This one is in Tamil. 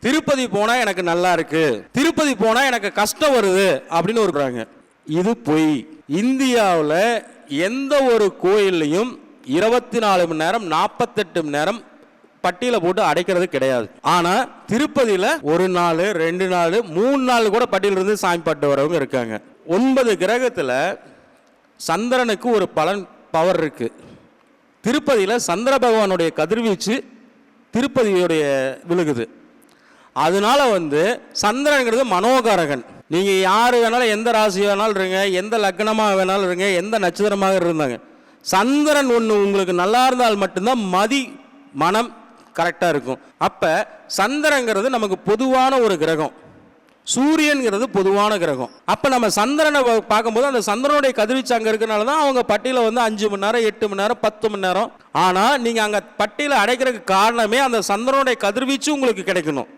திருப்பதி போனால் எனக்கு நல்லா இருக்கு. திருப்பதி போனால் எனக்கு கஷ்டம் வருது அப்படின்னு இருக்கிறாங்க. இது பொய். இந்தியாவில் எந்த ஒரு கோயில்லையும் இருபத்தி நாலு மணி நேரம் நாற்பத்தெட்டு மணி நேரம் பட்டியல போட்டு அடைக்கிறது கிடையாது. ஆனா திருப்பதியில ஒரு நாள் ரெண்டு நாள் மூணு நாள் கூட பட்டியல இருந்து சாமி பாட்டு வரவங்க இருக்காங்க. ஒன்பது கிரகத்துல சந்திரனுக்கு ஒரு பலன் பவர் இருக்கு. திருப்பதியில சந்திர பகவானுடைய கதிர்வீச்சு திருப்பதியுடைய விழுகுது. அதனால வந்து சந்திரன்கிறது மனோகாரகன். நீங்கள் யார் வேணாலும் எந்த ராசி வேணாலும் இருங்க எந்த லக்னமாக வேணாலும் இருங்க எந்த நட்சத்திரமாக இருந்தாங்க. சந்திரன் ஒன்று உங்களுக்கு நல்லா இருந்தால் மட்டும்தான் மதி மனம் கரெக்டாக இருக்கும். அப்போ சந்திரங்கிறது நமக்கு பொதுவான ஒரு கிரகம். சூரியன்கிறது பொதுவான கிரகம். அப்போ நம்ம சந்திரனை பார்க்கும்போது அந்த சந்திரனுடைய கதிர்வீச்சு அங்கே இருக்கனால தான் அவங்க பட்டியில் வந்து அஞ்சு மணி நேரம் எட்டு மணி நேரம் பத்து மணி நேரம். ஆனால் நீங்கள் அங்கே பட்டியில் அடைக்கிறதுக்கு காரணமே அந்த சந்திரனுடைய கதிர்வீச்சு உங்களுக்கு கிடைக்கணும்.